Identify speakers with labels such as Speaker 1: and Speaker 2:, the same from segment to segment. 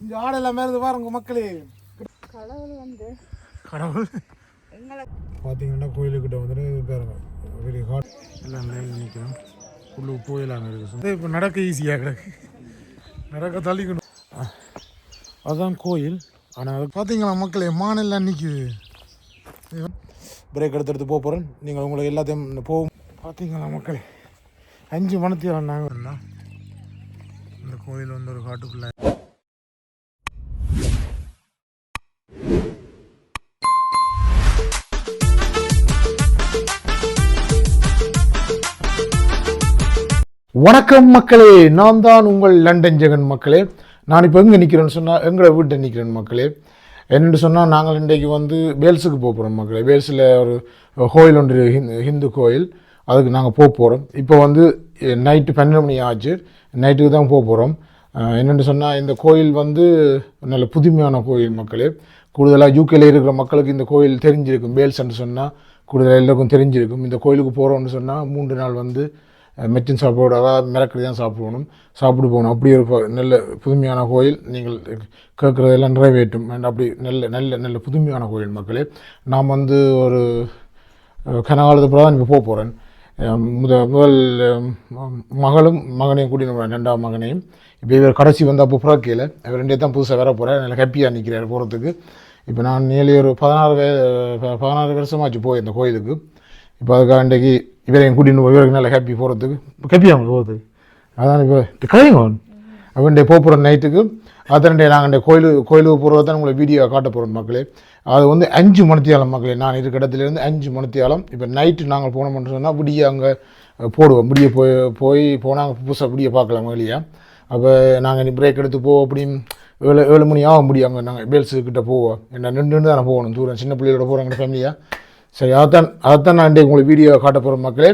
Speaker 1: இந்த ஆடெல்லாம் மேலே பாருங்க மக்களே.
Speaker 2: கடவுள் வந்து
Speaker 1: கடவுள். பார்த்தீங்கன்னா கோயிலுக்கிட்ட வந்துட்டு பாருங்க. பெரிய காட். எல்லாம் லைன் நிற்கிறோம் உள்ளு கோயிலாங்க இருக்குது இப்போ நடக்க ஈஸியாக கிடக்கு. நடக்க தள்ளிக்கணும். அஹ், அதான் கோயில். ஆனால் அது பார்த்தீங்களா மக்களே மானெல்லாம் நிற்குது பிரேக் எடுத்து எடுத்து போக போகிறேன் நீங்கள் உங்களுக்கு எல்லாத்தையும் போகும் பார்த்தீங்களா மக்களே அஞ்சு மணத்தையும் நாங்கள் இந்த கோயில் வந்து ஒரு காட்டுக்குள்ளே வணக்கம் மக்களே நான் தான் உங்கள் லண்டன் ஜெகன் மக்களே. நான் இப்போ எங்கே நிற்கிறேன்னு சொன்னால் எங்களை வீட்டில் நிற்கிறேன் மக்களே. என்னென்னு சொன்னால் நாங்கள் இன்றைக்கு வந்து வேல்ஸுக்கு போக போகிறோம் மக்களே. வேல்ஸில் ஒரு கோயில் ஒன்று ஹிந்து ஹிந்து கோயில். அதுக்கு நாங்கள் போக போகிறோம் இப்போ வந்து நைட்டு பன்னெண்டு மணி ஆச்சு. நைட்டுக்கு தான் போக போகிறோம் என்னென்னு சொன்னால் இந்த கோயில் வந்து நல்ல புதுமையான கோயில் மக்களே. கூடுதலாக யூகேல இருக்கிற மக்களுக்கு இந்த கோயில் தெரிஞ்சிருக்கும். வேல்ஸ்ன்னு சொன்னால் கூடுதலாக எல்லாருக்கும் தெரிஞ்சிருக்கும். இந்த கோயிலுக்கு போகிறோம்னு சொன்னால் மூன்று நாள் வந்து மெச்சின் சாப்பாடு அதாவது தான் சாப்பிடணும். சாப்பிட்டு போகணும் அப்படி ஒரு நல்ல புதுமையான கோயில் நீங்கள் கேட்குறதெல்லாம் நிறைவேற்றும். அண்ட் அப்படி நல்ல நல்ல நல்ல புதுமையான கோயில் மக்களே. நான் வந்து ஒரு கனகாலத்து தான் இப்போ போக போகிறேன் முத முதல் மகளும் மகனையும் கூட்டின்னு போகிறேன் ரெண்டாம் மகனையும். இப்போ இவர் கடைசி வந்து அப்போ புறக்கையில் இவர் ரெண்டே தான் புதுசாக வர போகிறேன் நல்லா ஹாப்பியாக நிற்கிறார் போகிறதுக்கு இப்போ நான் நேலி ஒரு பதினாறு வய பதினாறு வருஷமாச்சு போய் இந்த கோயிலுக்கு. இப்போ அதுக்காக இன்றைக்கு இவரையும் கூட்டின்னு போய் இவருக்கு நல்லா ஹாப்பி போகிறதுக்கு ஹாப்பியாக அவங்க போகிறதுக்கு அதான் இப்போ கதைங்க அவன்டே போக போகிற நைட்டுக்கு அதன்டே நாங்கள் கோயிலுக்கு கோயிலுக்கு போகிறது உங்களை வீடியோ காட்ட போகிறோம் மக்களே. அது வந்து அஞ்சு மணித்தியாலம் மக்களே. நான் இருக்கிற இடத்துலேருந்து அஞ்சு மணித்தியாலம். இப்போ நைட்டு நாங்கள் போனோம்னு சொன்னால் விடிய அங்கே போடுவோம். விடிய போய் போய் போனால் புதுசாக விடிய பார்க்கலாம் வெளியே அப்போ நாங்கள் நீ பிரேக் எடுத்து போ அப்படின்னு ஏழு ஏழு மணி ஆக முடியும். அங்கே நாங்கள் பேல்ஸு கிட்ட போவோம். என்ன நின்று நின்று தானே போகணும். தூரம். சின்ன பிள்ளைகளோட போகிறாங்க ஃபேமிலியாக சரி அதைத்தான் அதைத்தான் நான் இன்றைக்கு உங்களுக்கு வீடியோ காட்ட போகிறேன் மக்களே.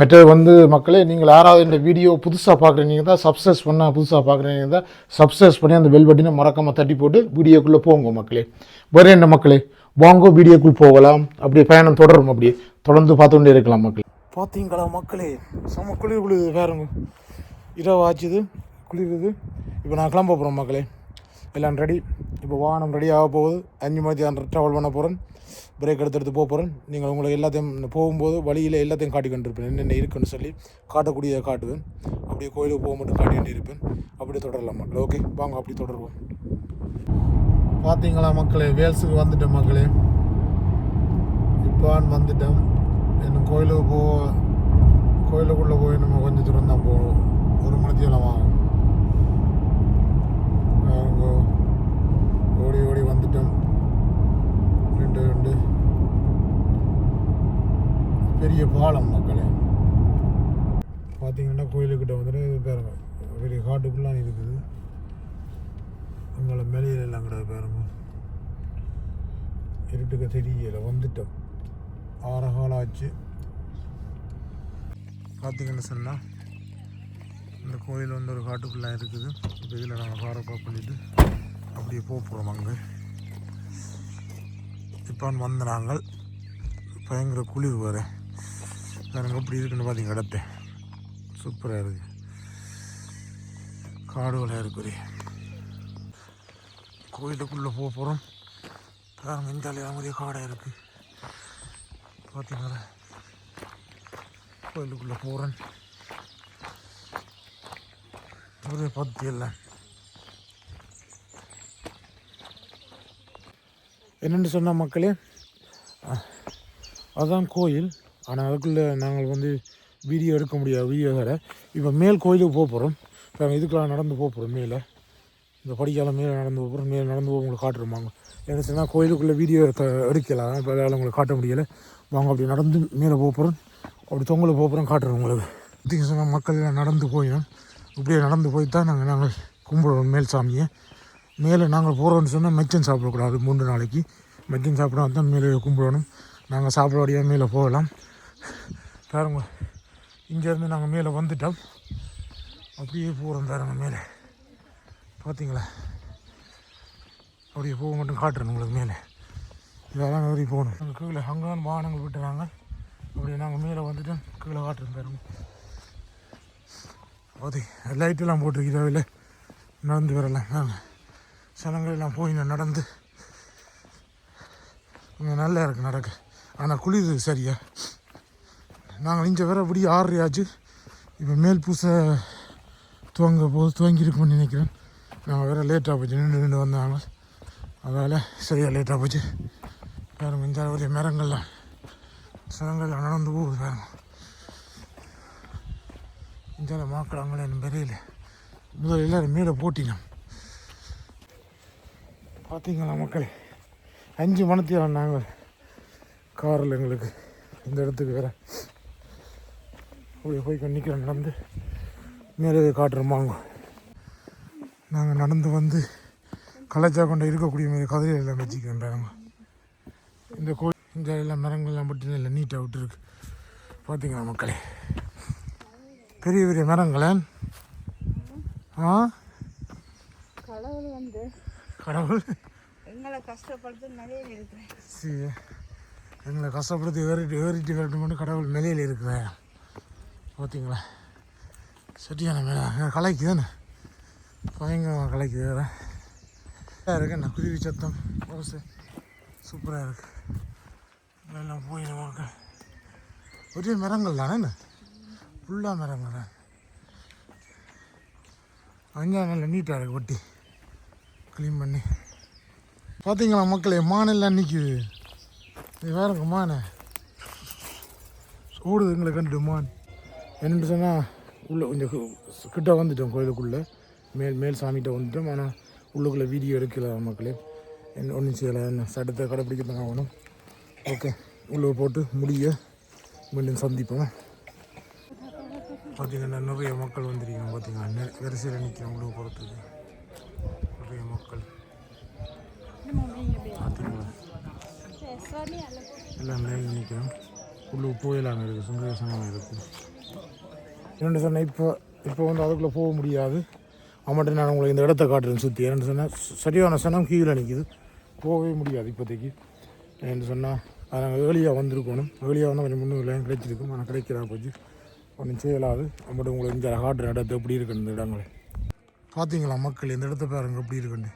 Speaker 1: மற்றது வந்து மக்களே நீங்கள் யாராவது இந்த வீடியோ புதுசாக பார்க்குறீங்க தான் சப்ஸ்கிரைஸ் பண்ணால் புதுசாக பார்க்குறீங்க தான் சப்ஸ்கிரைஸ் பண்ணி அந்த பெல் பட்டினை மறக்காமல் தட்டி போட்டு வீடியோக்குள்ளே போங்க மக்களே. வேறு என்ன மக்களே? வாங்க வீடியோக்குள் போகலாம். அப்படியே பயணம் தொடரும் அப்படியே. தொடர்ந்து பார்த்து கொண்டே இருக்கலாம் மக்களே. பார்த்தீங்களா மக்களே? செம்ம குளிர் குளிர் வேறுங்க இரவு ஆச்சுது குளிருது இப்போ நான் கிளம்ப போகிறோம் மக்களே. எல்லாம் ரெடி இப்போ வாகனம் ரெடி ஆக போகுது. அஞ்சு மணிக்கு ட்ராவல் பண்ண போகிறேன் பிரேக் எடுத்து எடுத்து போக போகிறேன் நீங்கள் உங்களை எல்லாத்தையும் போகும்போது வழியில் எல்லாத்தையும் காட்டிக்கொண்டிருப்பேன் என்னென்ன இருக்குன்னு சொல்லி காட்டக்கூடியதை காட்டுவேன். அப்படியே கோயிலுக்கு போக மட்டும் காட்டி இருப்பேன் அப்படியே தொடரலாம்? மக்களே ஓகே வாங்க அப்படி தொடருவோம். பார்த்தீங்களா மக்களே வேல்ஸுக்கு வந்துட்டேன் மக்களே. இப்பான் வந்துட்டேன். இன்னும் கோயிலுக்கு போக கோயிலுக்குள்ளே போய் நம்ம கொஞ்சம் தூரம் தான் போகணும். ஒரு மணித்தேலம் ஆகும். ஓடி ஓடி வந்துட்டோம் ரெண்டு ரெண்டு பெரிய பாலம் மக்களே. பார்த்தீங்கன்னா கோயிலுக்கிட்ட வந்துட்டு பாருங்க பெரிய காட்டுக்குள்ளாம் இருக்குது. உங்களை மேலையில் எல்லாம் கிடையாது பாருங்க. இருட்டுக்க தெரியல வந்துட்டோம். ஆறு ஆச்சு பார்த்தீங்கன்னு சொன்னால் இந்த கோயில் வந்து ஒரு காட்டுக்குள்ளே இருக்குது. இப்போ இதில் நாங்கள் பாரப்பா பண்ணிவிட்டு அப்படியே போக போகிறோம் அங்கே. இப்போ வந்த நாங்கள் பயங்கர குளிர் வேறு பாருங்க எப்படி இருக்குன்னு பார்த்தீங்க இடத்த. சூப்பராக இருக்குது காடுகளாக இருக்குது கோயிலுக்குள்ளே போக போகிறோம் பாருங்கள் இந்த மாதிரியே காடாக இருக்குது பார்த்தீங்களா கோயிலுக்குள்ளே போகிறேன் ஒரே பத்தி இல்லை என்னென்னு சொன்ன மக்களே? அதுதான் கோயில். ஆனால் அதுக்குள்ளே நாங்கள் வந்து வீடியோ எடுக்க முடியாது வீடியோ வேறு. இப்போ மேல் கோயிலுக்கு போக போகிறோம் இப்போ இதுக்கெல்லாம் நடந்து போக போகிறோம் மேலே. இந்த படிக்கால மேலே நடந்து போக போகிறோம் மேலே நடந்து போக உங்களுக்கு காட்டுருமாங்க என்ன சொன்னால் கோயிலுக்குள்ளே வீடியோ எடுக்க எடுக்கலாம். இப்போ வேலை உங்களுக்கு காட்ட முடியலை. வாங்க அப்படி நடந்து மேலே போக போகிறோம் அப்படி தொங்கல போக போகிறோம் காட்டுறோம் உங்களுக்கு. பார்த்திங்க சொன்னால் மக்கள் எல்லாம் நடந்து போயிடும் இப்படியே நடந்து போய் தான் நாங்கள் நாங்கள் கும்பிடுவோம் மேல் சாமியை மேலே நாங்கள் போகிறோம்னு சொன்னால் மெச்சம் சாப்பிடக்கூடாது மூன்று நாளைக்கு. மெச்சம் சாப்பிட தான் மேலே கும்பிடணும். நாங்கள் சாப்பிட மேலே போகலாம். பாருங்க இங்கேருந்து நாங்கள் மேலே வந்துட்டோம். அப்படியே போகிறோம் பாருங்க மேலே. பார்த்தீங்களா? அப்படியே போக மட்டும் காட்டுறேன் உங்களுக்கு மேலே. இதெல்லாம் வரைக்கும் போகணும். நாங்கள் கீழே அங்கே வாகனங்கள் விட்டுறாங்க. அப்படியே நாங்கள் மேலே வந்துட்டோம். கீழே காட்டுறோம் பாருங்க. அது லைட்டெல்லாம் போட்டிருக்கிறோம் இல்லை? நடந்து வரலாம். வாங்க. சனங்கள் போய் நடந்து. கொஞ்சம் நல்லா இருக்கு நடக்க. ஆனால் குளிர் சரியா? நாங்கள் இங்கே வேற இப்படி ஆறுறையாச்சு இப்போ மேல் பூசை துவங்க போது துவங்கியிருக்கும்னு நினைக்கிறேன். நாங்கள் வேற லேட்டாக போச்சு நின்று நின்று வந்தாங்க. அதால் சரியாக லேட்டாக போச்சு. வேறு இந்த ஒரு மரங்கள்லாம். சனங்கள்லாம் நடந்து போகுது பாருங்க. இந்த மாக்கிறாங்களே எனக்கு தெரியல முதல்ல எல்லோரும் மேலே போட்டினோம். பார்த்தீங்களா மக்களே? அஞ்சு மணத்தையும் நாங்கள் காரில் எங்களுக்கு இந்த இடத்துக்கு வேற போய் போய் நிற்கிறோம் நடந்து மேலே காட்டுறோமாங்க நாங்கள் நடந்து வந்து கலைச்சா கொண்டு இருக்கக்கூடிய மாதிரி கதிரை எல்லாம் வச்சுக்கிறோம் இந்த கோயில் இந்த எல்லாம் மரங்கள்லாம் மட்டும் இல்லை நீட்டாக விட்டுருக்கு. பார்த்தீங்களா மக்களே? பெரிய பெரிய மரங்களே? ஆ?
Speaker 2: கடவுள் வந்து
Speaker 1: கடவுள்.
Speaker 2: எங்களை கஷ்டப்படுத்த நிறைய இருக்கிறேன்
Speaker 1: சி எங்களை கஷ்டப்படுத்தி ஏறிட்டு ஏறிட்டு வரட்டும்னு கடவுள் நிலையில் இருக்கிறேன் பார்த்தீங்களா சரியான மேலே கலைக்கு தானே? பயங்கரமாக கலைக்கு வேறு. இருக்கு என்ன குருவி சத்தம். ஓசை சூப்பராக இருக்கு. எல்லாம் போய் நமக்கு ஒரே மரங்கள் தானே ஃபுல்லாக மரங்கள் தான்? அங்கே நல்ல நீட்டாக இருக்கு ஒட்டி. க்ளீன் பண்ணி. பார்த்தீங்களா மக்களே மானெல்லாம் நிற்குது இது வேறுங்க மானை. ஓடுது எங்களை கண்டுட்டு மான். என்னென்னு சொன்னால் உள்ளே கொஞ்சம் கிட்ட வந்துட்டோம் கோயிலுக்குள்ளே. மேல் மேல் சாமிகிட்ட வந்துட்டோம். ஆனால் உள்ளுக்குள்ளே வீடியோ எடுக்கல மக்களே. என்ன ஒன்றும் செய்யலை. என்ன சட்டத்தை கடைப்பிடிக்க ஆகணும் ஓகே உள்ளே போட்டு முடிய மீண்டும் சந்திப்போம். பார்த்தீங்கன்னா நிறைய மக்கள் வந்திருக்காங்க பார்த்தீங்கன்னா நெ- வரிசையில் நிற்கிறோம் உள்ளே போகிறதுக்கு நிறைய மக்கள் பார்த்தீங்களா எல்லாம் லைன் நிற்கிறோம் உள்ளே போயிடலாங்க இருக்குது சுந்தரசனமாக இருக்குது என்னென்னு சொன்னால் இப்போ இப்போ வந்து அதுக்குள்ளே போக முடியாது. அவன்கிட்ட நான் உங்களுக்கு இந்த இடத்த காட்டுறேன் சுற்றி என்னென்னு சொன்னால் சரியான சனம் கீழே நிற்கிது போகவே முடியாது இப்போதைக்கு. என்னென்னு சொன்னால் அது நாங்கள் ஏர்லியாக வந்திருக்கணும். ஏர்லியாக வந்தால் கொஞ்சம் முன்னூறு லைன் கிடைச்சிருக்கும். ஆனால் கிடைக்கிறா போச்சு ஒன்றும் செய்யலாது. அவன்கிட்ட உங்களுக்கு இந்த காட்டுற இடத்த எப்படி இருக்கு இந்த இடங்கள். பார்த்தீங்களா மக்கள் இந்த இடத்த பாருங்க எப்படி இருக்குன்னு.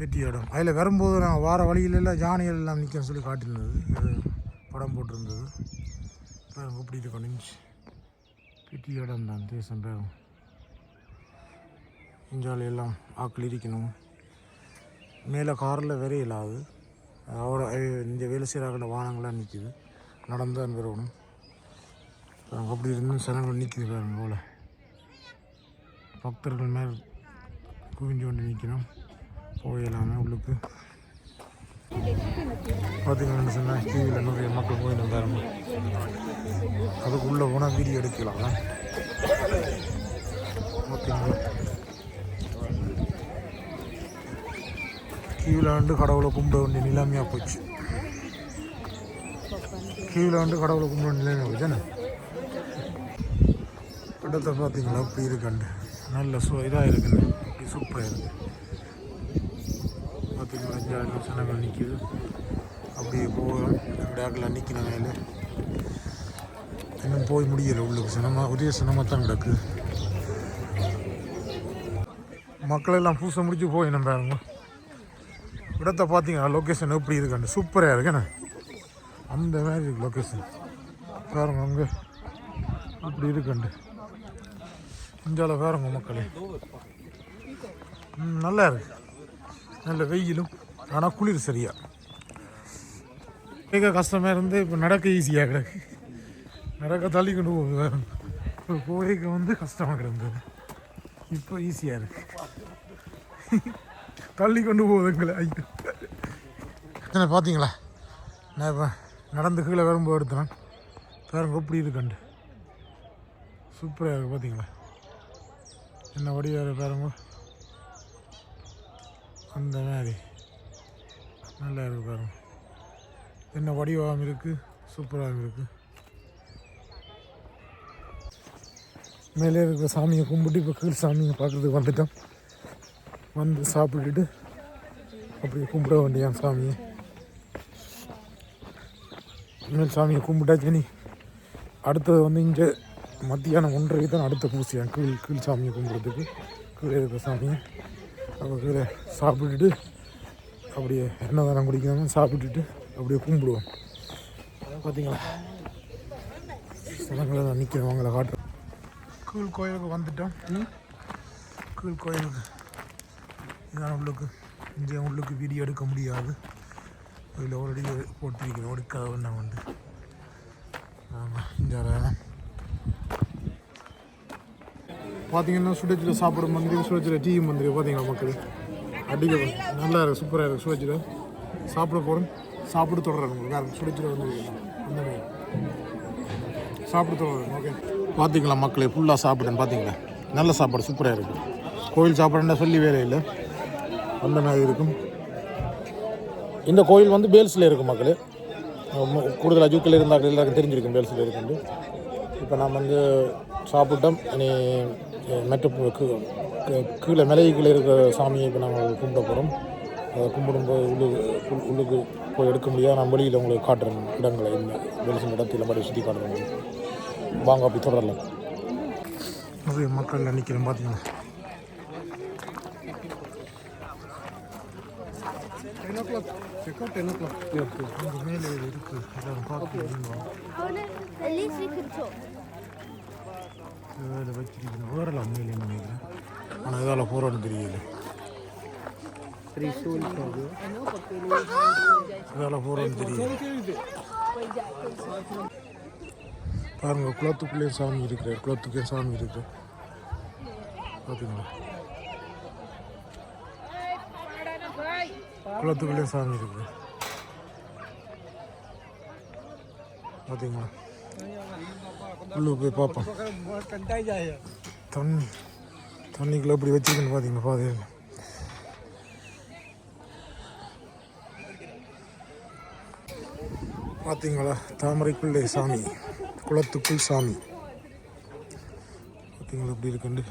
Speaker 1: பெட்டி இடம். அதில் வரும்போது நாங்கள் வார வழியிலெல்லாம் ஜானிகள் எல்லாம் நிற்கன்னு சொல்லி காட்டியிருந்தது. அது படம் போட்டிருந்தது. பாருங்க எப்படி இருக்கும் நிமிஷ் பெட்டி இடம் தான் தேசம் பாருங்க இஞ்சால் எல்லாம் ஆக்கள் இருக்கணும். மேலே காரில் வேற இல்லாது அவட இந்த வேலை செய்கிறாக்கிற வானங்களாக நிற்கிது நடந்து தான் வரணும். அப்படி இருந்தும் சனங்கள் நிற்கிது பாருங்க போல். பக்தர்கள் மேல் குவிஞ்சு கொண்டு நிற்கணும் போயிடலாமே உள்ளுக்கு. பார்த்தீங்கன்னு சொன்னால் டிவியில் நிறைய மக்கள் போயிட்டு பாருங்க அதுக்குள்ளே போனால் வீடியோ எடுக்கலாம். ஓகேங்களா? கீழே வந்து கடவுளை கும்பிட வேண்டிய நிலைமையாக போச்சு. கீழே வந்து கடவுளை கும்பிட வேண்டிய நிலைமையாக போச்சு என்ன? இடத்தை பார்த்தீங்களா அப்படி இருக்குண்டு நல்ல சு இதாக இருக்குன்னு இப்படி சூப்பராக இருக்குது பார்த்தீங்களா அஞ்சாறு சனங்கள் நிற்கிது அப்படியே போகிறோம் டேக்கில் நிற்கின வேலை. இன்னும் போய் முடியலை உள்ளுக்கு. சினமாக ஒரே சினமாக தான் கிடக்கு. மக்களெல்லாம் பூசை முடிச்சு போய் நம்ம இடத்த பார்த்தீங்களா லொக்கேஷன் எப்படி இருக்குன்னு சூப்பராக இருக்குண்ணே அந்த மாதிரி இருக்கு லொக்கேஷன் பாருங்க அங்கே. அப்படி இருக்குண்டு இந்தியாவில் பாருங்க மக்களே. ம், நல்லா இருக்கு. நல்ல வெயிலும் ஆனால் குளிர் சரியா. கேட்க கஷ்டமாக இருந்து இப்போ நடக்க ஈஸியாக கிடக்கு. நடக்க தள்ளி கொண்டு போகுது இப்போ போய்க்க வந்து கஷ்டமாக கிடந்தது. இப்போ ஈஸியாக இருக்கு. தள்ளி கொண்டு போகுதுங்களே ஐயோ. என்ன பார்த்தீங்களா நான் இப்போ நடந்து கீழே வரும்போது எடுத்தேன். பாருங்க எப்படி இருக்குண்டு சூப்பராக இருக்குது பார்த்தீங்களா என்ன வடிவாக பாருங்க. அந்த மாதிரி. நல்லா இருக்கு பாருங்க. என்ன வடிவாகவும் இருக்குது சூப்பராகவும் இருக்குது மேலே இருக்கிற சாமியை கும்பிட்டு இப்போ கீழ் சாமியை பார்க்குறதுக்கு வந்துட்டோம். வந்து சாப்பிட்டுட்டு அப்படியே கும்பிட வேண்டியான் சாமியை. மேல் சாமியை கும்பிட்டாச்சு நீ அடுத்தது வந்து இங்கே மத்தியானம் ஒன்றரை தான் அடுத்த பூசியான் கீழ் கீழ் சாமியை கும்பிட்றதுக்கு. கீழே இருக்கிற சாமியை. அவங்க கீழே சாப்பிட்டுட்டு அப்படியே என்னதானம் குடிக்காம சாப்பிட்டுட்டு அப்படியே கும்பிடுவோம். பார்த்தீங்களா சிலங்களை நான் நிற்கிறேன் அவங்கள காட்டுறேன். கீழ் கோயிலுக்கு வந்துட்டோம். கீழ் கோயிலுக்கு. இதான் உள்ளுக்கு. இங்கே உள்ளுக்கு வீடியோ எடுக்க முடியாது. இதில் ஆல்ரெடி போட்டிருக்கிறோம். எடுக்க வேண்டாம் வந்து ஆமாம் இந்த வேலை பார்த்தீங்கன்னா சுடச்சில் சாப்பிட மந்திரி சுடச்சில் டீ மந்திரி பார்த்தீங்களா மக்கள்? அடிக்க நல்லா இருக்குது சூப்பராக இருக்குது சுடச்சில் சாப்பிட போகிறேன் சாப்பிட்டு தொடர்றேன் உங்களுக்கு வேறு சுடச்சில் வந்து இந்த மாதிரி. சாப்பிட்டு தொடர்றேன் ஓகே பார்த்தீங்களா மக்களே ஃபுல்லாக சாப்பிட்டேன் பார்த்தீங்களா நல்ல சாப்பாடு சூப்பராக இருக்குது கோயில் சாப்பாடுன்னா சொல்லி வேலை இல்லை. அந்த மாதிரி இருக்கும். இந்த கோயில் வந்து பேல்ஸில் இருக்கும் மக்களே. கூடுதல் ஜூக்கில் இருந்தால் எல்லாருக்கும் தெரிஞ்சிருக்கும் பேல்ஸில் இருக்குண்டு இப்போ நான் வந்து சாப்பிட்டோம். இனி கீ- கீழே மலைக்குள்ளே இருக்கிற சாமியை இப்போ நாங்கள் கும்பிட போகிறோம் அதை கும்பிடும்போது உள்ளுக்கு உள்- உள்ளுக்கு போய் எடுக்க முடியாது. நான் வெளியில் உங்களுக்கு காட்டுறேன் இடங்களை. இந்த வெளிச்சம் இடத்துல மாதிரி சுற்றி காட்டுறேன். உங்களுக்கு. வாங்க அப்படி தொடரலாம். நிறைய மக்கள் நிற்கிறேன் பார்த்தீங்களா ten o'clock check ten o'clock மேலே இருக்குது எல்லாரும் பார்த்து
Speaker 2: Lizzie Control.
Speaker 1: இதில் வச்சிருக்கணும் வேறலாம் மேலே நினைக்கிறேன்? ஆனால் இதால் போகிறோன்னு தெரியல. இதால் போகிறோன்னு தெரியல. பாருங்க குளத்துக்குள்ளே சாமி இருக்கிறார். குளத்துக்கே சாமி இருக்கு. பார்த்தீங்களா குளத்துக்குள்ளே சாமி இருக்கு. பார்த்தீங்களா உள்ளே போய் பார்ப்போம். தண்ணி தண்ணிக்குள்ளே இப்படி வச்சிருக்கேன்னு பார்த்தீங்கன்னா பாது. பார்த்தீங்களா? தாமரைக்குள்ளே சாமி குளத்துக்குள் சாமி. பார்த்தீங்களா எப்படி இருக்குண்டு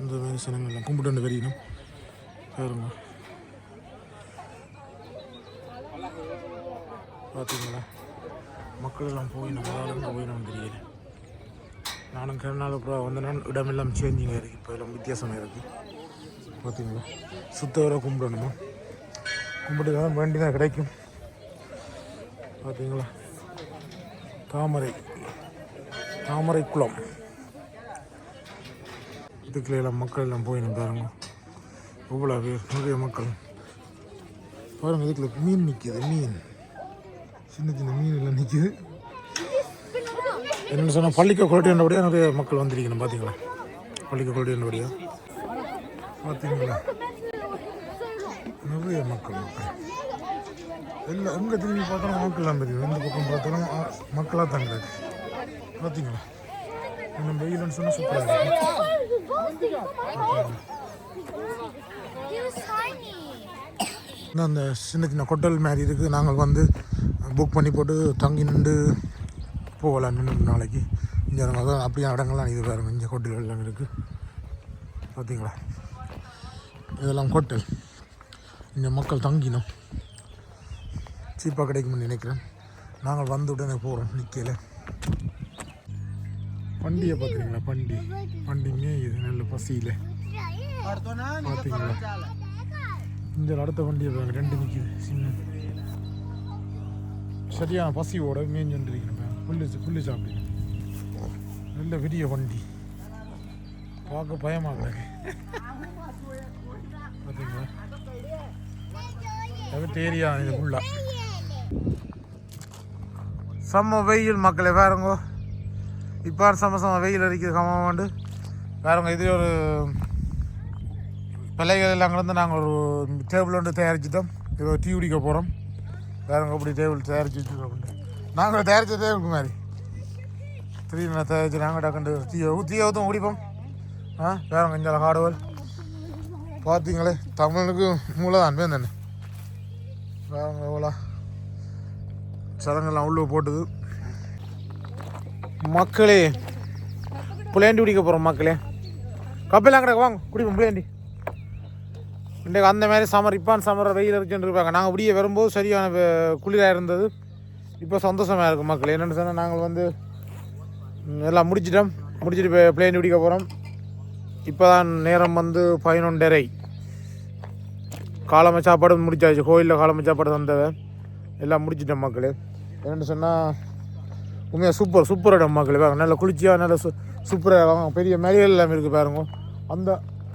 Speaker 1: இந்த மாதிரி சனங்கள்லாம் கும்பிட்டு வெறியணும். பாருங்க. பார்த்தீங்களா? மக்கள் எல்லாம் போய் நம்மளால போய் நம்ம தெரியல நானும் கருநாள் அப்புறம் வந்த நான் இடமெல்லாம் சேஞ்சிங்காக இருக்குது இப்போ எல்லாம் வித்தியாசமாக இருக்குது பார்த்தீங்களா சுத்த வர கும்பிடணுமா? கும்பிட்டு தான் வேண்டி தான் கிடைக்கும். பார்த்தீங்களா தாமரை. தாமரை குளம். இதுக்குள்ள எல்லாம் மக்கள் எல்லாம் போய் நம்ம பாருங்க. இவ்வளோ பேர்? நிறைய மக்கள். பாருங்கள் இதுக்குள்ள மீன் நிற்கிது மீன். சின்ன சின்ன மீன் எல்லாம் நிற்கிது என்னென்னு சொன்னால் பள்ளிக்க குவாலிட்டியானபடியாக நிறைய மக்கள் வந்திருக்கணும் பார்த்தீங்களா பள்ளிக்க குவாலிட்டியானபடியா பார்த்தீங்களா நிறைய மக்கள் எல்லாம் எங்கே திரும்பி பார்த்தாலும் மக்கள் தான் தெரியும். எந்த பக்கம் பார்த்தாலும் மக்களாக தான் கிடக்கு பார்த்தீங்களா இன்னும் வெயில்னு சொன்னால் சூப்பராக இருக்கும் அந்த சின்ன சின்ன கொட்டல் மாதிரி இருக்குது. நாங்கள் வந்து புக் பண்ணி போட்டு தங்கி நின்று போகலாம் நின்று நாளைக்கு. இங்கே அதான் அப்படியே இடங்கள்லாம் இது பாருங்க இங்கே ஹோட்டல் எல்லாம் இருக்குது பார்த்தீங்களா இதெல்லாம் ஹோட்டல் இங்கே மக்கள் தங்கினோம். சீப்பாக கிடைக்கும்னு நினைக்கிறேன். நாங்கள் வந்து உடனே போகிறோம் நிற்கல பண்டியை பார்க்குறீங்களா பண்டி பண்டி இது நல்ல பசியில். பார்த்தீங்களா இந்த அடுத்த வண்டியை ரெண்டு நிற்கிது சின்ன சரியான பசியோட மேய்ஞ்சுருக்கிறேன் புல்லு புல்லு சாப்பிடு நல்ல பெரிய வண்டி. பார்க்க பயமாக கிடக்கு பார்த்தீங்களா அது ஏரியா இது ஃபுல்லாக செம்ம வெயில் மக்களே பாருங்க. இப்போ செம்ம செம்ம வெயில் அடிக்குது கம்மாண்டு பாருங்க இது ஒரு பிள்ளைகள் எல்லாம் கலந்து நாங்கள் ஒரு டேபிள் ஒன்று தயாரிச்சுட்டோம். இது டீ குடிக்க போகிறோம் வேறங்க அப்படி டேபிள் தயாரிச்சு வச்சுருக்கோம் நாங்கள் தயாரித்த டேபிளுக்கு மாதிரி நான் தயாரிச்சு நாங்கள் டக்குண்டு டீயை டீயை ஊற்றும் குடிப்போம். ஆ வேறங்க இந்த காடுவல் பார்த்தீங்களே தமிழனுக்கு மூலதான் பேர் தானே. வேறங்க எவ்வளோ? சடங்கெல்லாம் உள்ளே போட்டுது. மக்களே புளியாண்டி குடிக்க போகிறோம் மக்களே. கப்பெல்லாம் கிடக்கு வாங்க குடிப்போம் புளியாண்டி. இன்றைக்கு அந்த மாதிரி சமர் இப்பான் சமர வெயில் இருக்குன்னு இருப்பாங்க நாங்கள் விடிய வரும்போது சரியான குளிராக இருந்தது. இப்போ சந்தோஷமாக இருக்கும் மக்கள். என்னென்னு சொன்னால் நாங்கள் வந்து எல்லாம் முடிச்சிட்டோம். முடிச்சுட்டு இப்போ பிளேன் பிடிக்க போகிறோம் இப்போ தான் நேரம் வந்து பதினொன்றரை. காலமை சாப்பாடு முடிச்சாச்சு. கோயிலில் காலமை சாப்பாடு தந்தவ. எல்லாம் முடிச்சிட்டோம் மக்கள். என்னென்னு சொன்னால் உண்மையாக சூப்பர் சூப்பர் இடம் மக்கள். பாருங்க நல்லா குளிர்ச்சியாக நல்ல சு சூப்பராக பெரிய மலைகள் எல்லாமே இருக்குது பாருங்க. அந்த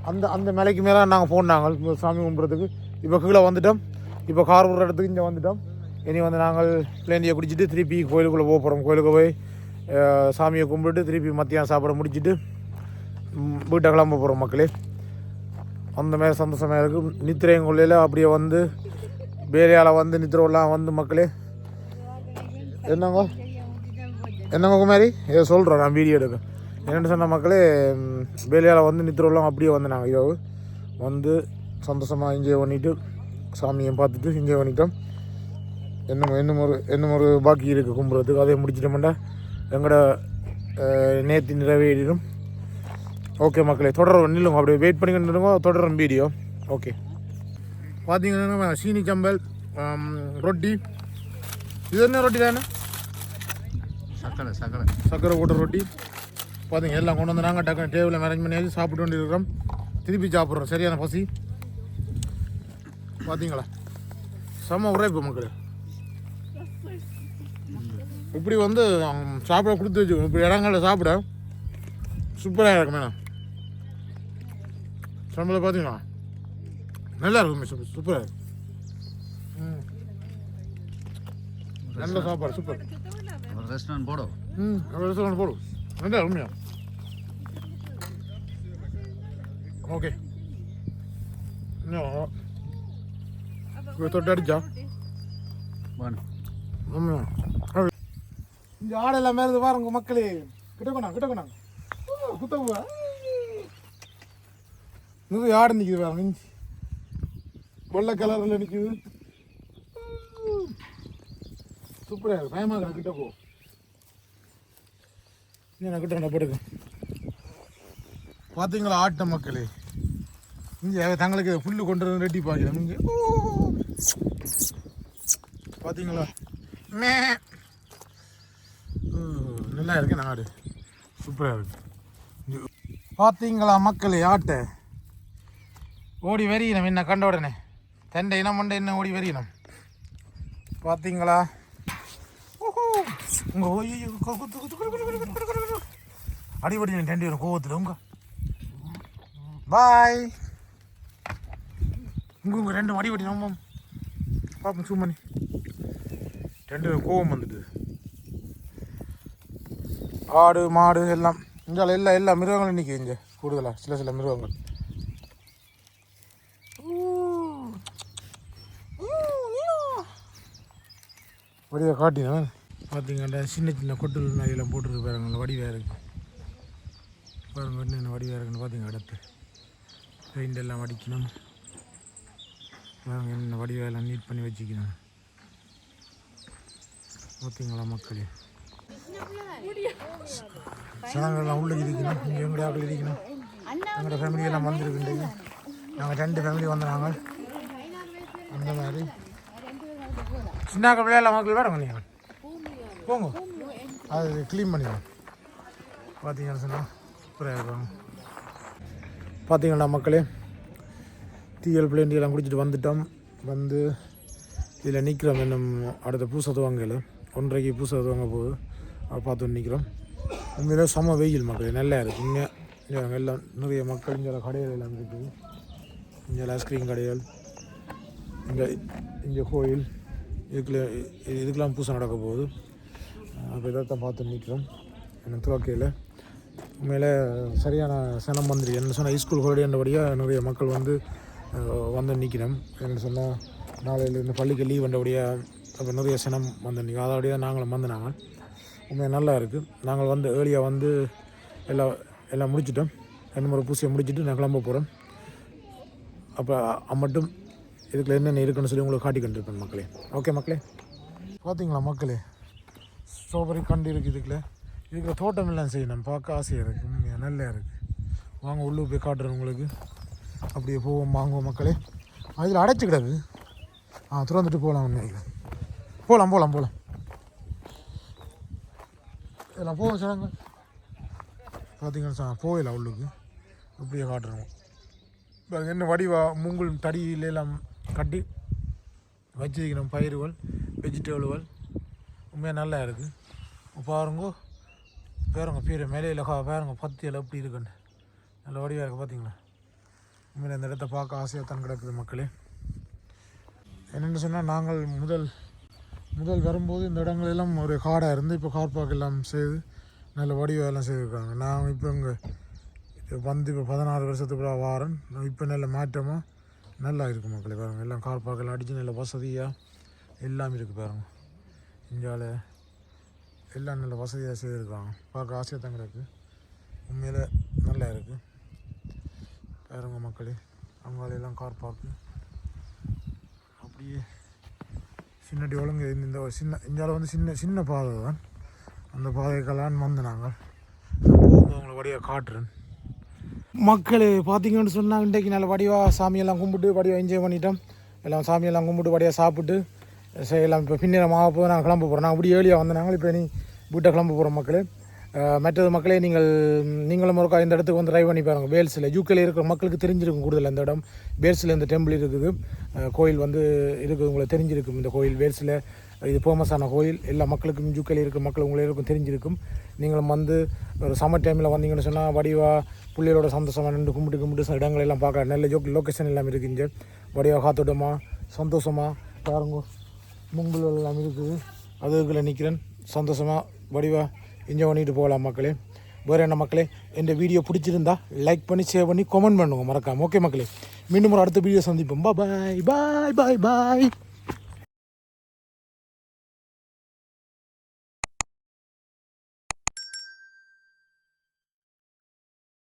Speaker 1: அந்த அந்த மலைக்கு மேலே நாங்கள். போனாங்க சாமி கும்பிட்றதுக்கு இப்போ கீழே வந்துட்டோம். இப்போ கார் விடுற இடத்துக்கு இங்கே வந்துட்டோம். இனி வந்து நாங்கள் பிளேண்டியை குடிச்சிட்டு திருப்பி கோயிலுக்குள்ளே போக போகிறோம் கோயிலுக்கு போய் சாமியை கும்பிட்டு திருப்பி மத்தியானம் சாப்பிட முடிச்சிட்டு வீட்டை கிளம்ப போகிறோம் மக்களே. அந்த மாதிரி சந்தோஷமாக இருக்குது நித்திரையும் கொள்ளையில் அப்படியே வந்து வேலையால் வந்து நித்திரவெல்லாம் வந்து மக்களே. என்னங்க? என்னங்க குமாரி? ஏதோ சொல்கிறோம் நான் வீடியோ எடுக்க என்னென்னு சொன்ன மக்களே வேலையால் வந்து நித்திரவெல்லாம் அப்படியே வந்து நாங்கள் இரவு வந்து சந்தோஷமாக என்ஜாய் பண்ணிவிட்டு சாமியை பார்த்துட்டு என்ஜாய் பண்ணிட்டோம். இன்னும் இன்னும் ஒரு இன்னும் ஒரு பாக்கி இருக்குது கும்புறதுக்கு. அதை முடிச்சிட்டோம்டா. எங்களோட நேற்று நிறைவேறிடும். ஓகே மக்களே தொடரும் நில்லுங்க. அப்படியே வெயிட் பண்ணி நில்லுங்க தொடரும் வீடியோ ஓகே பார்த்தீங்கன்னா சீனி சம்பல் ரொட்டி. இது என்ன ரொட்டி தானே?
Speaker 3: சக்கரை சக்கரை.
Speaker 1: சக்கரை போட்ட ரொட்டி. பார்த்தீங்க எல்லாம் கொண்டு வந்து நாங்கள் டக்குனு டேபிளில் அரேஞ்ச் பண்ணி சாப்பிட்டு வேண்டி இருக்கிறோம் திருப்பி சாப்பிட்றோம் சரியான பசி? பார்த்தீங்களா செம்ம உரைப்பு மக்களே. இப்படி வந்து சாப்பிட கொடுத்து வச்சு இப்படி இடங்களில் சாப்பிட சூப்பராக இருக்கும் மேடம். சம்பளம் பார்த்தீங்களா நல்லா இருக்கும் சூப்பர் சூப்பராக இருக்கும். ம். நல்ல சாப்பாடு சூப்பர்
Speaker 3: ரெஸ்டாரண்ட் போடும்
Speaker 1: ம் ரெஸ்டாரண்ட் போடு. நல்லா உண்மையா ஓகே
Speaker 3: வேணும்
Speaker 1: ஆமாம் இந்த ஆடெல்லாம் மேலே பாருங்க மக்களே கிட்ட கொண்டாங்க கிட்ட கொண்டாங்க குத்தவா நிறைய ஆடு நிற்குது பாருங்க இஞ்சி வெள்ளை கலரில் நிற்குது சூப்பராக இருக்கு பயமாக இருக்கு கிட்ட போ நீ கிட்ட படுக்க பார்த்தீங்களா ஆட்ட மக்களே இங்கே தங்களுக்கு புல்லு கொண்டு வந்து ரெட்டி பார்க்கலாம் இங்கே பார்த்தீங்களா மே நல்லா இருக்கு நாடு சூப்பராக இருக்கு பார்த்தீங்களா மக்களே ஆட்டை ஓடி வெறியினம் என்ன கண்ட உடனே தண்டை இனம் மண்டை என்ன ஓடி வெறியினம் பார்த்தீங்களா உங்க அடிபடி நான் வரும் கோவத்தில் உங்க. பாய். உங்க உங்க ரெண்டு அடிபடி நம்ம பாப்போம் சும்மா ரெண்டு கோவம் வந்துட்டு. ஆடு மாடு எல்லாம். இங்கே எல்லா எல்லா மிருகங்களும் இன்றைக்கி இங்கே கூடுதலாக சில சில மிருகங்கள். வடிவை காட்டினேன் பார்த்தீங்கன்னா சின்ன சின்ன கொட்டு நகையெல்லாம் போட்டுருக்கு பாருங்க. வடிவாக இருக்குது அப்புறம் என்னென்ன வடிவாக இருக்குன்னு பார்த்தீங்க அடுத்து. பெயிண்ட் எல்லாம் வடிக்கணும். பாருங்க என்ன வடிவெல்லாம் நீட் பண்ணி வச்சுக்கணும். பார்த்தீங்களா மக்களே? சனங்கள்லாம் உள்ளே இருக்கணும் இங்கே எங்களுடைய அப்படி இருக்கணும் எங்களோட ஃபேமிலியெல்லாம் எல்லாம் நாங்கள் ரெண்டு ஃபேமிலி வந்தாங்க அந்த மாதிரி. சின்ன விளையாட மக்கள் வேறங்க நீங்கள் போங்க. அது க்ளீன் பண்ணிடுவோம் பார்த்தீங்கன்னா சொன்னால் சூப்பராக இருப்பாங்க பார்த்தீங்களா மக்களே? தீயல் பிளேண்டி எல்லாம் குடிச்சிட்டு வந்துட்டோம். வந்து இதில் நிற்கிறோம் இன்னும் அடுத்த பூசை துவங்கல ஒன்றரைக்கு பூசை துவங்க போகுது. பார்த்து நிற்கிறோம். உண்மையில செம்ம வெயில் மக்கள். நல்லா இருக்குது இங்கே எல்லாம் நிறைய மக்கள் இங்கே கடைகள் எல்லாம் இருக்குது. இங்கே ஐஸ்கிரீம் கடைகள். இங்கே இங்கே கோயில். இதுக்குள்ள இது- இதுக்கெல்லாம் பூசை நடக்க போகுது. அப்போ இதைத்தான் பார்த்து நிற்கிறோம். என்ன துவக்கையில் உண்மையிலே சரியான சனம் வந்துருக்கு என்ன சொன்னால் ஸ்கூல் ஹோலிடேன்றபடியாக நிறைய மக்கள் வந்து வந்து நிற்கிறோம் என்ன சொன்னால் நாளையிலேருந்து பள்ளிக்கு லீவ் வந்தபடியாக அப்போ நிறைய சனம் வந்து நிற்கும். அதோடய நாங்களும் வந்து நாங்கள் உண்மையாக நல்லா இருக்குது நாங்கள் வந்து ஏர்லியாக வந்து எல்லாம் எல்லாம் முடிச்சிட்டோம். ரெண்டு முறை பூசியை முடிச்சிட்டு நான் கிளம்ப போகிறோம் அப்போ மட்டும் இதுக்குள்ள என்னென்ன இருக்குன்னு சொல்லி உங்களுக்கு காட்டி கொண்டிருப்பேன் மக்களே. ஓகே மக்களே? பார்த்தீங்களா மக்களே? ஸ்ட்ராபெரி கண்டு இருக்குது இதுக்குள்ளே. இருக்கிற தோட்டம் எல்லாம் செய்யணும் பார்க்க ஆசையாக இருக்குது உண்மையாக நல்லா இருக்குது வாங்க உள்ளூர் போய் காட்டுறேன் உங்களுக்கு. அப்படியே போவோம் வாங்குவோம் மக்களே. அதில் அடைச்சி கிடக்கு. ஆ திறந்துட்டு போகலாம் நினைக்கிறேன் போகலாம் போகலாம் போகலாம். இதெல்லாம் போவோம் சொன்னாங்க பார்த்தீங்கன்னா சார் போயிடலாம் உள்ளுக்கு. அப்படியே காட்டுறோம். இப்போ என்ன வடிவா மூங்குள் தடியில எல்லாம் கட்டி வச்சிருக்கிறோம் பயிர்கள் வெஜிடபிள்கள் உண்மையாக நல்லா இருக்குது பாருங்கோ. பாருங்க பீரை மேலையில் பாருங்க பத்தியில் எப்படி இருக்குன்னு. நல்ல வடிவாக இருக்குது பார்த்தீங்களா இனிமேல் இந்த இடத்த பார்க்க ஆசையாக தான் கிடக்குது மக்களே. என்னென்னு சொன்னால் நாங்கள் முதல் முதல் வரும்போது இந்த இடங்கள் எல்லாம் ஒரு காடாக இருந்து இப்போ கார் பார்க் எல்லாம் செய்து நல்ல வடிவாக எல்லாம் செய்திருக்காங்க. நான் இப்போ இங்கே வந்து இப்போ பதினாறு வருஷத்துக்குள்ள வாரன். இப்போ நல்ல மாற்றமாக நல்லா இருக்குது மக்களே பாருங்கள் எல்லாம் கார் பார்க்கெல்லாம் அடித்து நல்ல வசதியாக எல்லாம் இருக்குது பாருங்க. இந்தியாவில் எல்லாம் நல்ல வசதியாக செய்திருக்காங்க. பார்க்க ஆசையாக தான் கிடக்கு உண்மையில் நல்லா இருக்குது பாருங்க மக்களே அங்காலையெல்லாம் கார் பார்க்கு அப்படியே சின்னடி ஒழுங்கு இந்த இந்த ஒரு சின்ன இந்தியாவில் வந்து சின்ன சின்ன பாதை தான் அந்த பாதைக்கெல்லாம் வந்து நாங்கள் போகும்போது உங்களை வடிவாக காட்டுறேன். மக்கள் பார்த்தீங்கன்னு சொன்னால் இன்றைக்கு நல்ல வடிவாக சாமியெல்லாம் கும்பிட்டு வடிவாக என்ஜாய் பண்ணிட்டோம். எல்லாம் சாமியெல்லாம் கும்பிட்டு வடிவாக சாப்பிட்டு சரி எல்லாம் இப்போ பின்னிரமாக போய் நாங்கள் கிளம்ப போகிறோம் நாங்கள் அப்படி ஏழியாக வந்து நாங்கள் இப்போ நீ வீட்டை கிளம்ப போகிற மக்கள் மற்றது மக்களே நீங்கள் நீங்களும் ஒருக்கா இந்த இடத்துக்கு வந்து ட்ரைவ் பண்ணி பாருங்கள் வேல்ஸில் யூகேல இருக்கிற மக்களுக்கு தெரிஞ்சிருக்கும் கூடுதல் அந்த இடம். வேல்ஸில் இந்த டெம்பிள் இருக்குது. கோயில் வந்து இருக்குது உங்களுக்கு தெரிஞ்சிருக்கும். இந்த கோயில் வேல்ஸில் இது ஃபேமஸான கோயில். எல்லா மக்களுக்கும் யூகேல இருக்கிற மக்கள் உங்களுக்கு தெரிஞ்சிருக்கும். நீங்களும் வந்து ஒரு சம்மர் டைமில் வந்தீங்கன்னு சொன்னால் வடிவா பிள்ளைகளோட சந்தோஷமாக நின்று கும்பிட்டு கும்பிட்டு இடங்கள் எல்லாம் பார்க்க நல்ல ஜோக் லொக்கேஷன் எல்லாம் இருக்குங்க. வடிவா காத்தோட்டமாக சந்தோஷமாக பாருங்க. முங்குல் எல்லாம் இருக்குது. அதுக்குள்ளே நிற்கிறேன் சந்தோஷமாக வடிவா என்ஜாய் பண்ணிட்டு போகலாம் மக்களே. வேறு என்ன மக்களே இந்த வீடியோ பிடிச்சிருந்தா லைக் பண்ணி ஷேர் பண்ணி கமெண்ட் பண்ணுங்க. மறக்காமல் ஓகே மக்களே மீண்டும் ஒரு அடுத்த வீடியோ சந்திப்போம். பாய் பாய் பாய் பாய்